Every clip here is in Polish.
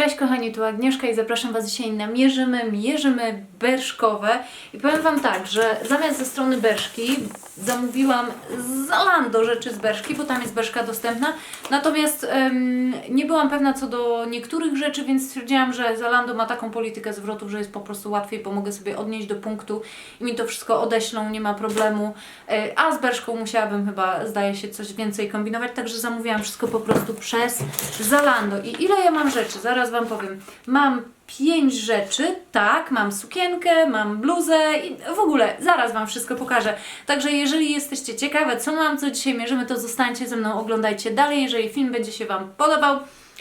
Cześć kochani, tu Agnieszka i zapraszam Was dzisiaj na Mierzymy, Mierzymy Berszkowe. I powiem Wam tak, że zamiast ze strony Berszki zamówiłam z Zalando rzeczy z Berszki, bo tam jest Berszka dostępna. Natomiast em, nie byłam pewna co do niektórych rzeczy, więc stwierdziłam, że Zalando ma taką politykę zwrotów, że jest po prostu łatwiej, bo mogę sobie odnieść do punktu i mi to wszystko odeślą, nie ma problemu. E, A z Berszką musiałabym chyba, zdaje się, coś więcej kombinować, także zamówiłam wszystko po prostu przez Zalando. I ile ja mam rzeczy? Zaraz Wam powiem. Mam pięć rzeczy, tak, mam sukienkę, mam bluzę i w ogóle zaraz Wam wszystko pokażę. Także jeżeli jesteście ciekawe, co mam, co dzisiaj mierzymy, to zostańcie ze mną, oglądajcie dalej. Jeżeli film będzie się Wam podobał,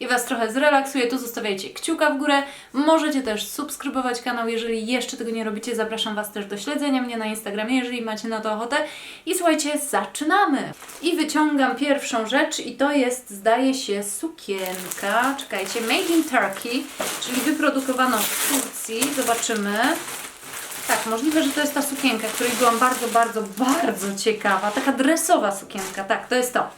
i Was trochę zrelaksuje, to zostawiajcie kciuka w górę. Możecie też subskrybować kanał, jeżeli jeszcze tego nie robicie. Zapraszam Was też do śledzenia mnie na Instagramie, jeżeli macie na to ochotę. I słuchajcie, zaczynamy! I wyciągam pierwszą rzecz i to jest, zdaje się, sukienka. Czekajcie, Made in Turkey, czyli wyprodukowano w Turcji. Zobaczymy. Tak, możliwe, że to jest ta sukienka, której byłam bardzo, bardzo, bardzo ciekawa. Taka dresowa sukienka, tak, to jest to.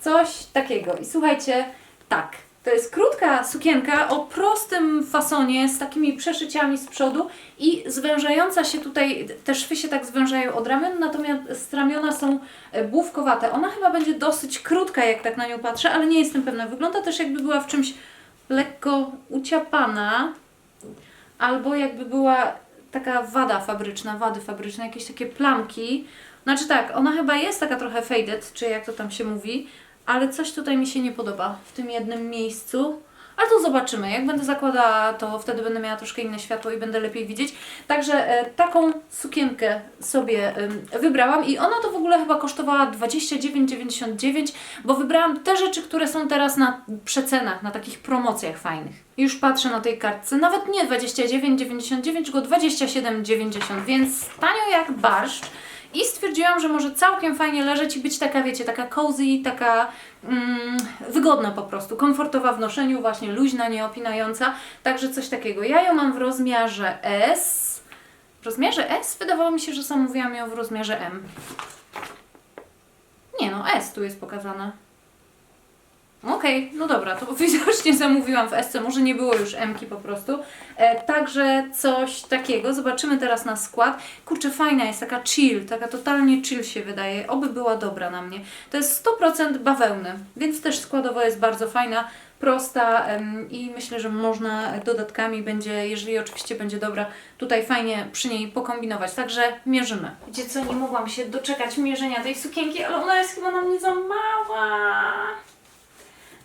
Coś takiego. I słuchajcie, tak, to jest krótka sukienka o prostym fasonie z takimi przeszyciami z przodu i zwężająca się tutaj, te szwy się tak zwężają od ramion, natomiast ramiona są e, główkowate. Ona chyba będzie dosyć krótka, jak tak na nią patrzę, ale nie jestem pewna. Wygląda też jakby była w czymś lekko uciapana, albo jakby była taka wada fabryczna, wady fabryczne, jakieś takie plamki. Znaczy tak, ona chyba jest taka trochę faded, czy jak to tam się mówi, ale coś tutaj mi się nie podoba w tym jednym miejscu. Ale to zobaczymy. Jak będę zakładała, to wtedy będę miała troszkę inne światło i będę lepiej widzieć. Także e, taką sukienkę sobie em, wybrałam i ona to w ogóle chyba kosztowała 29,99, bo wybrałam te rzeczy, które są teraz na przecenach, na takich promocjach fajnych. Już patrzę na tej kartce, nawet nie 29,99, tylko 27,90, więc tanio jak barszcz. I stwierdziłam, że może całkiem fajnie leżeć i być taka, wiecie, taka cozy, taka mm, wygodna po prostu, komfortowa w noszeniu, właśnie luźna, nieopinająca. Także coś takiego. Ja ją mam w rozmiarze S. W rozmiarze S? Wydawało mi się, że zamówiłam ją w rozmiarze M. Nie no, S tu jest pokazana. Okej, no dobra, to widocznie zamówiłam w SC, może nie było już M-ki po prostu. E, także coś takiego. Zobaczymy teraz na skład. Kurczę, fajna jest, taka chill, taka totalnie chill się wydaje. Oby była dobra na mnie. To jest 100% bawełny, więc też składowo jest bardzo fajna, prosta em, i myślę, że można dodatkami będzie, jeżeli oczywiście będzie dobra, tutaj fajnie przy niej pokombinować. Także mierzymy. Wiecie co, nie mogłam się doczekać mierzenia tej sukienki, ale ona jest chyba na mnie za mała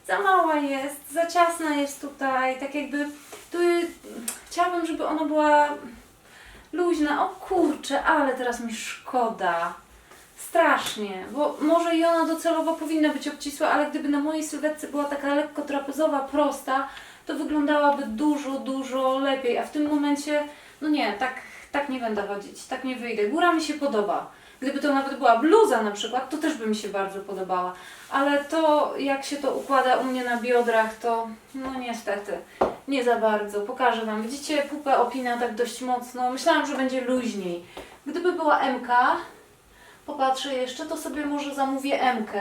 za mała jest, za ciasna jest tutaj, tak jakby tu chciałabym, żeby ona była luźna. O kurczę, ale teraz mi szkoda. Strasznie, bo może i ona docelowo powinna być obcisła, ale gdyby na mojej sylwetce była taka lekko trapezowa, prosta, to wyglądałaby dużo, dużo lepiej, a w tym momencie, no nie, tak, tak nie będę chodzić, tak nie wyjdę. Góra mi się podoba. Gdyby to nawet była bluza na przykład, to też by mi się bardzo podobała. Ale to, jak się to układa u mnie na biodrach, to no niestety, nie za bardzo. Pokażę Wam. Widzicie, pupę opina tak dość mocno. Myślałam, że będzie luźniej. Gdyby była MK, popatrzę jeszcze, to sobie może zamówię MK.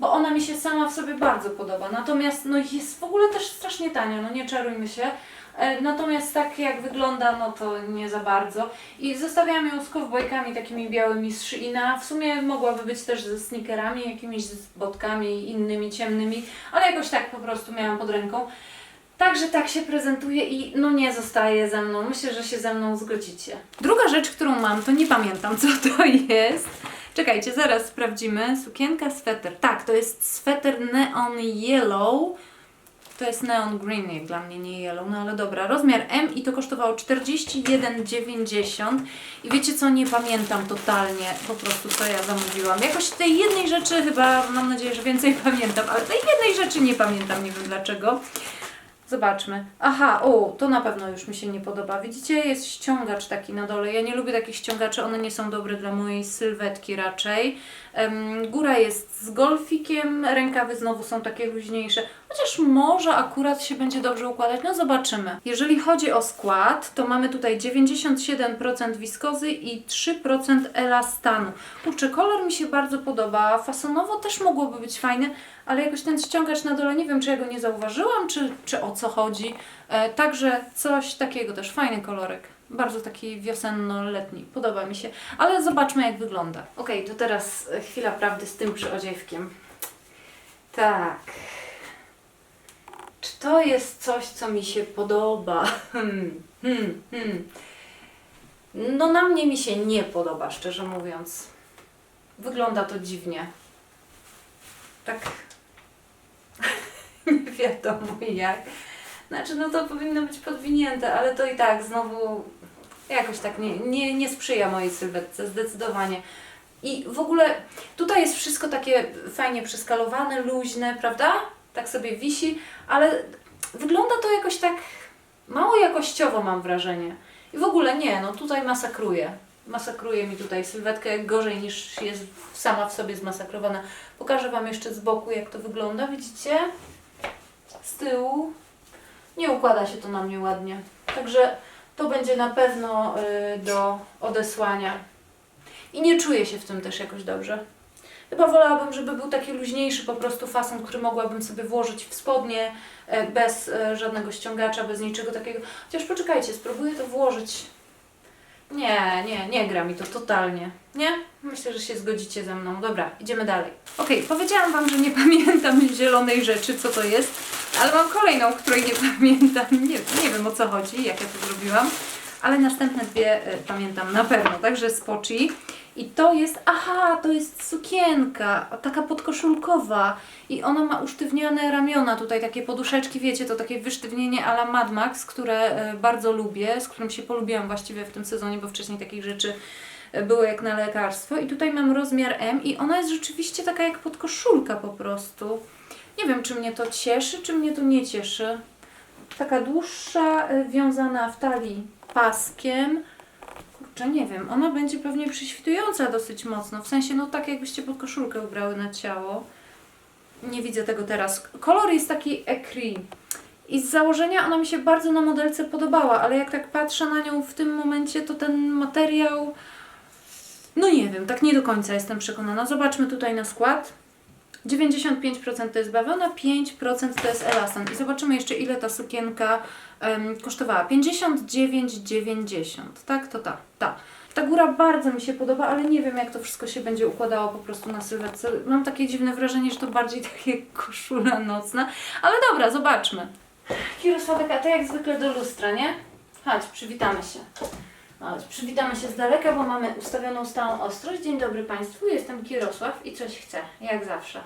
Bo ona mi się sama w sobie bardzo podoba. Natomiast no jest w ogóle też strasznie tania, no nie czarujmy się. E, Natomiast tak jak wygląda, no to nie za bardzo. I zostawiałam ją z kowbojkami takimi białymi z Sheina. W sumie mogłaby być też ze sneakerami, jakimiś z botkami innymi, ciemnymi, ale jakoś tak po prostu miałam pod ręką. Także tak się prezentuje i no nie zostaje ze mną. Myślę, że się ze mną zgodzicie. Druga rzecz, którą mam, to nie pamiętam co to jest. Czekajcie, zaraz sprawdzimy. Sukienka, sweter. Tak, to jest sweter neon yellow. To jest neon green, jak dla mnie nie yellow, no ale dobra. Rozmiar M i to kosztowało 41,90 i wiecie co, nie pamiętam totalnie po prostu co ja zamówiłam. Jakoś tej jednej rzeczy chyba, mam nadzieję, że więcej pamiętam, ale tej jednej rzeczy nie pamiętam, nie wiem dlaczego. Zobaczmy. Aha, o, to na pewno już mi się nie podoba. Widzicie, jest ściągacz taki na dole. Ja nie lubię takich ściągaczy, one nie są dobre dla mojej sylwetki raczej. Em, Góra jest z golfikiem, rękawy znowu są takie luźniejsze. Chociaż może akurat się będzie dobrze układać, no zobaczymy. Jeżeli chodzi o skład, to mamy tutaj 97% wiskozy i 3% elastanu. Kurczę, kolor mi się bardzo podoba, fasonowo też mogłoby być fajny, ale jakoś ten ściągacz na dole, nie wiem czy ja go nie zauważyłam, czy, czy o co chodzi. E, także coś takiego też, fajny kolorek. Bardzo taki wiosenno-letni, podoba mi się. Ale zobaczmy jak wygląda. Okej, to teraz chwila prawdy z tym przyodziewkiem. Tak. Czy to jest coś, co mi się podoba? Hmm, hmm, hmm. No na mnie mi się nie podoba, szczerze mówiąc. Wygląda to dziwnie. Tak nie wiadomo jak. Znaczy, no to powinno być podwinięte, ale to i tak znowu jakoś tak nie, nie, nie sprzyja mojej sylwetce, zdecydowanie. I w ogóle tutaj jest wszystko takie fajnie przeskalowane, luźne, prawda? Tak sobie wisi, ale wygląda to jakoś tak mało jakościowo, mam wrażenie. I w ogóle nie, no tutaj masakruje. Masakruje mi tutaj sylwetkę gorzej niż jest sama w sobie zmasakrowana. Pokażę Wam jeszcze z boku, jak to wygląda. Widzicie? Z tyłu. Nie układa się to na mnie ładnie. Także to będzie na pewno y, do odesłania. I nie czuję się w tym też jakoś dobrze. Chyba wolałabym, żeby był taki luźniejszy po prostu fason, który mogłabym sobie włożyć w spodnie e, bez e, żadnego ściągacza, bez niczego takiego. Chociaż poczekajcie, spróbuję to włożyć. Nie, nie, nie gra mi to totalnie. Nie? Myślę, że się zgodzicie ze mną. Dobra, idziemy dalej. Okej, powiedziałam Wam, że nie pamiętam zielonej rzeczy, co to jest, ale mam kolejną, której nie pamiętam. Nie, nie wiem o co chodzi, jak ja to zrobiłam, ale następne dwie e, pamiętam na pewno. Także spoci. I to jest, aha, to jest sukienka, taka podkoszulkowa i ona ma usztywniane ramiona, tutaj takie poduszeczki, wiecie, to takie wysztywnienie ala Mad Max, które e, bardzo lubię, z którym się polubiłam właściwie w tym sezonie, bo wcześniej takich rzeczy e, było jak na lekarstwo. I tutaj mam rozmiar M i ona jest rzeczywiście taka jak podkoszulka po prostu. Nie wiem, czy mnie to cieszy, czy mnie to nie cieszy. Taka dłuższa, e, wiązana w talii paskiem. Kurczę, nie wiem, ona będzie pewnie przyświtująca dosyć mocno, w sensie, no tak jakbyście pod koszulkę ubrały na ciało. Nie widzę tego teraz. Kolor jest taki ecri. I z założenia ona mi się bardzo na modelce podobała, ale jak tak patrzę na nią w tym momencie, to ten materiał... No nie wiem, tak nie do końca jestem przekonana. Zobaczmy tutaj na skład. 95% to jest bawełna, 5% to jest elastan. I zobaczymy jeszcze ile ta sukienka em, kosztowała. 59,90. Tak, to ta, ta. Ta góra bardzo mi się podoba, ale nie wiem jak to wszystko się będzie układało po prostu na sylwetce. Mam takie dziwne wrażenie, że to bardziej takie koszula nocna. Ale dobra, zobaczmy. Kirosławek, a ty jak zwykle do lustra, nie? Chodź, przywitamy się. Przywitamy się z daleka, bo mamy ustawioną stałą ostrość. Dzień dobry Państwu, jestem Kirosław i coś chcę, jak zawsze.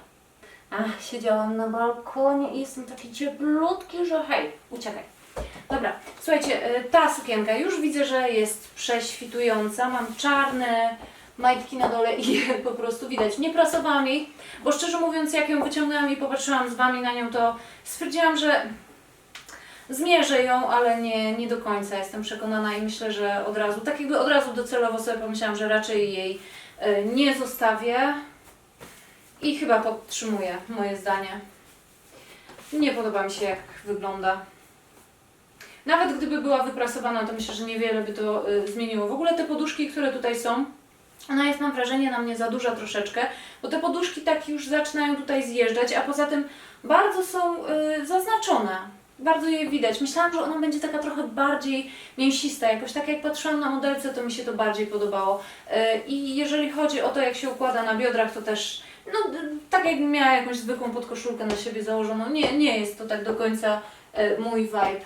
Ach, siedziałam na balkonie i jestem taki cieplutki, że hej, uciekaj. Dobra, słuchajcie, y, ta sukienka już widzę, że jest prześwitująca. Mam czarne majtki na dole i po prostu widać. Nie prasowałam jej, bo szczerze mówiąc, jak ją wyciągnęłam i popatrzyłam z Wami na nią, to stwierdziłam, że zmierzę ją, ale nie, nie do końca jestem przekonana i myślę, że od razu, tak jakby od razu docelowo sobie pomyślałam, że raczej jej y, nie zostawię i chyba podtrzymuję moje zdanie. Nie podoba mi się jak wygląda. Nawet gdyby była wyprasowana, to myślę, że niewiele by to y, zmieniło. W ogóle te poduszki, które tutaj są, ona jest, mam wrażenie, na mnie za duża troszeczkę, bo te poduszki tak już zaczynają tutaj zjeżdżać, a poza tym bardzo są y, zaznaczone. Bardzo je widać. Myślałam, że ona będzie taka trochę bardziej mięsista. Jakoś tak jak patrzyłam na modelce, to mi się to bardziej podobało. Y, I jeżeli chodzi o to, jak się układa na biodrach, to też no, tak jakbym miała jakąś zwykłą podkoszulkę na siebie założoną. Nie, nie jest to tak do końca y, mój vibe.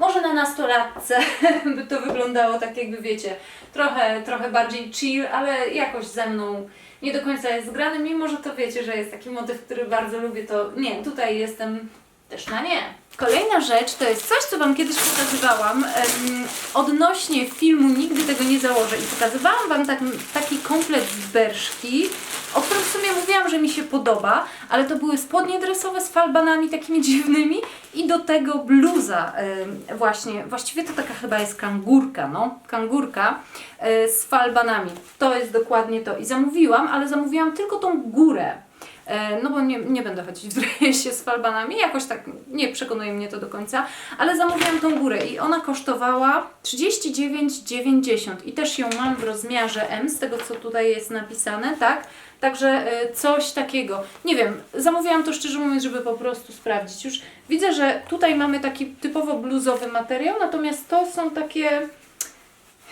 Może na nastolatce by to wyglądało tak jakby wiecie, trochę, trochę bardziej chill, ale jakoś ze mną nie do końca jest zgrany, mimo że to wiecie, że jest taki motyw, który bardzo lubię, to nie, tutaj jestem też na nie. Kolejna rzecz to jest coś, co Wam kiedyś pokazywałam em, odnośnie filmu Nigdy tego nie założę i pokazywałam Wam tak, taki komplet z berszki o którym w sumie mówiłam, że mi się podoba, ale to były spodnie dresowe z falbanami takimi dziwnymi i do tego bluza ym, właśnie, właściwie to taka chyba jest kangurka, no, kangurka y, z falbanami. To jest dokładnie to i zamówiłam, ale zamówiłam tylko tą górę. E, No bo nie, nie będę chodzić w dresie z falbanami, jakoś tak nie przekonuje mnie to do końca, ale zamówiłam tą górę i ona kosztowała 39,90 i też ją mam w rozmiarze M, z tego co tutaj jest napisane, tak? Także e, coś takiego. Nie wiem, zamówiłam to szczerze mówiąc, żeby po prostu sprawdzić. Już widzę, że tutaj mamy taki typowo bluzowy materiał, natomiast to są takie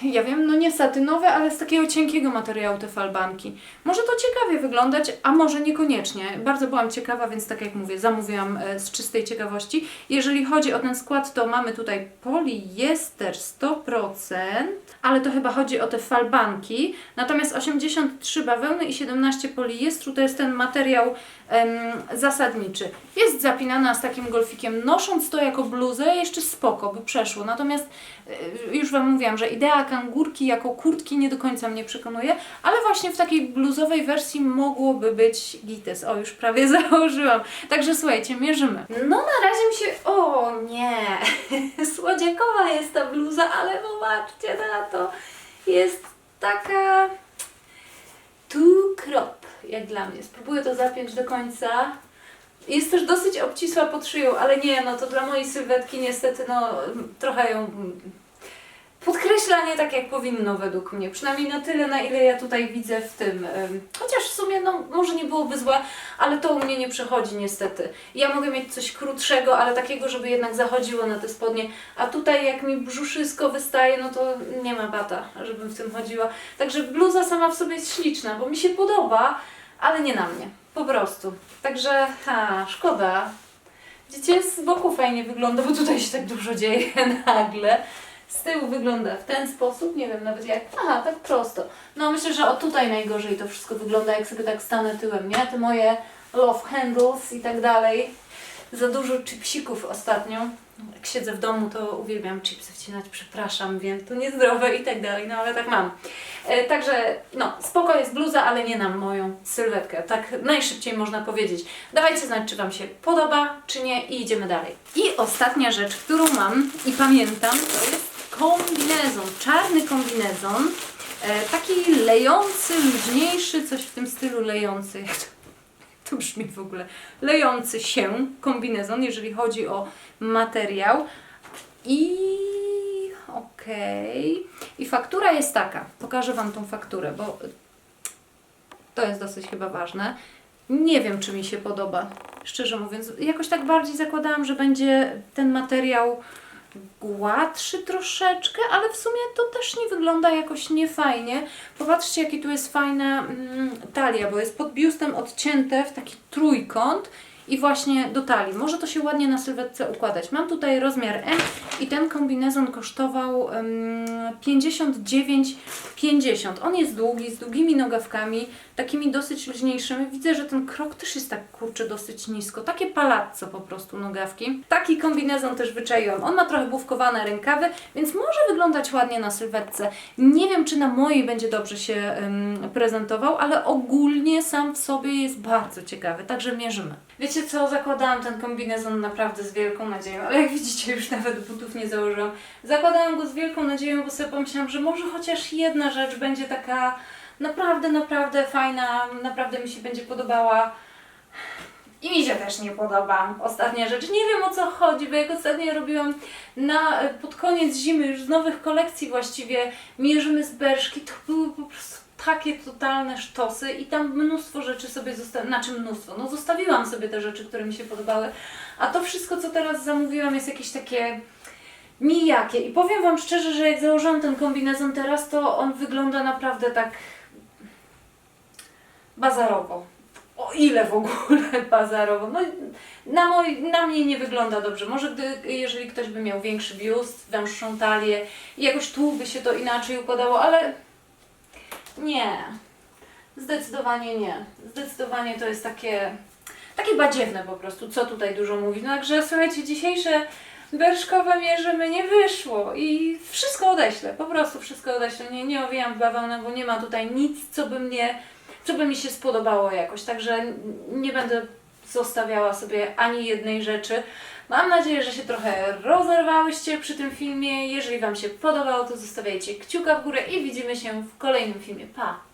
ja wiem, no nie satynowe, ale z takiego cienkiego materiału te falbanki. Może to ciekawie wyglądać, a może niekoniecznie. Bardzo byłam ciekawa, więc tak jak mówię, zamówiłam e, z czystej ciekawości. Jeżeli chodzi o ten skład, to mamy tutaj poliester 100%, ale to chyba chodzi o te falbanki. Natomiast 83 bawełny i 17 poliestru to jest ten materiał em, zasadniczy. Jest zapinana z takim golfikiem. Nosząc to jako bluzę, jeszcze spoko, by przeszło. Natomiast e, już Wam mówiłam, że idea kangurki jako kurtki nie do końca mnie przekonuje, ale właśnie w takiej bluzowej wersji mogłoby być gites. O, już prawie założyłam. Także słuchajcie, mierzymy. No na razie mi się... O nie! Słodziakowa jest ta bluza, ale popatrzcie na to. Jest taka... Tu krop, jak dla mnie. Spróbuję to zapiąć do końca. Jest też dosyć obcisła pod szyją, ale nie, no to dla mojej sylwetki niestety, no trochę ją mm, podkreśla nie tak jak powinno według mnie. Przynajmniej na tyle, na ile ja tutaj widzę w tym. ym, Chociaż w sumie, no może nie byłoby złe, ale to u mnie nie przechodzi niestety. Ja mogę mieć coś krótszego, ale takiego, żeby jednak zachodziło na te spodnie. A tutaj jak mi brzuszysko wystaje, no to nie ma bata, żebym w tym chodziła. Także bluza sama w sobie jest śliczna, bo mi się podoba, ale nie na mnie. Po prostu. Także, ha, szkoda. Widzicie, z boku fajnie wygląda, bo tutaj się tak dużo dzieje nagle. Z tyłu wygląda w ten sposób, nie wiem nawet jak. Aha, tak prosto. No myślę, że o tutaj najgorzej to wszystko wygląda, jak sobie tak stanę tyłem, nie? Te moje love handles i tak dalej. Za dużo chipsików ostatnio. Jak siedzę w domu, to uwielbiam chipsy wcinać, przepraszam, wiem, to niezdrowe i tak dalej, no ale tak mam. E, także, no, spoko jest bluza, ale nie na moją sylwetkę. Tak najszybciej można powiedzieć. Dawajcie znać, czy Wam się podoba, czy nie i idziemy dalej. I ostatnia rzecz, którą mam i pamiętam, to jest kombinezon, czarny kombinezon. E, taki lejący, luźniejszy, coś w tym stylu lejący. To, brzmi w ogóle? Lejący się kombinezon, jeżeli chodzi o materiał. I okej. I faktura jest taka. Pokażę Wam tą fakturę, bo to jest dosyć chyba ważne. Nie wiem, czy mi się podoba, szczerze mówiąc. Jakoś tak bardziej zakładałam, że będzie ten materiał gładszy troszeczkę, ale w sumie to też nie wygląda jakoś niefajnie. Popatrzcie, jaki tu jest fajna mm, talia, bo jest pod biustem odcięte w taki trójkąt i właśnie do talii. Może to się ładnie na sylwetce układać. Mam tutaj rozmiar M i ten kombinezon kosztował um, 59,50. On jest długi, z długimi nogawkami, takimi dosyć luźniejszymi. Widzę, że ten krok też jest tak kurczę dosyć nisko. Takie palazzo po prostu nogawki. Taki kombinezon też wyczaiłam. On ma trochę bufkowane rękawy, więc może wyglądać ładnie na sylwetce. Nie wiem, czy na mojej będzie dobrze się em, prezentował, ale ogólnie sam w sobie jest bardzo ciekawy, także mierzymy. Wiecie co, zakładałam ten kombinezon naprawdę z wielką nadzieją, ale jak widzicie już nawet butów nie założyłam. Zakładałam go z wielką nadzieją, bo sobie pomyślałam, że może chociaż jedna rzecz będzie taka naprawdę, naprawdę fajna, naprawdę mi się będzie podobała. I mi się też nie podoba. Ostatnia rzecz. Nie wiem o co chodzi, bo jak ostatnio robiłam na, pod koniec zimy już z nowych kolekcji właściwie mierzymy z Berszki, to były po prostu takie totalne sztosy i tam mnóstwo rzeczy sobie zostawiłam, znaczy mnóstwo, no zostawiłam sobie te rzeczy, które mi się podobały, a to wszystko co teraz zamówiłam jest jakieś takie nijakie i powiem Wam szczerze, że jak założyłam ten kombinezon teraz, to on wygląda naprawdę tak bazarowo. O ile w ogóle bazarowo. No, na, moj, na mnie nie wygląda dobrze. Może gdy, jeżeli ktoś by miał większy biust, węższą talię i jakoś tu by się to inaczej układało, ale nie. Zdecydowanie nie. Zdecydowanie to jest takie, takie badziewne po prostu, co tutaj dużo mówić. No także słuchajcie, dzisiejsze berszkowe mierzymy nie wyszło i wszystko odeślę, po prostu wszystko odeślę. Nie, nie owijam w bawełnę, bo nie ma tutaj nic, co by mnie czy by mi się spodobało jakoś, także nie będę zostawiała sobie ani jednej rzeczy. Mam nadzieję, że się trochę rozerwałyście przy tym filmie. Jeżeli Wam się podobało, to zostawiajcie kciuka w górę i widzimy się w kolejnym filmie. Pa!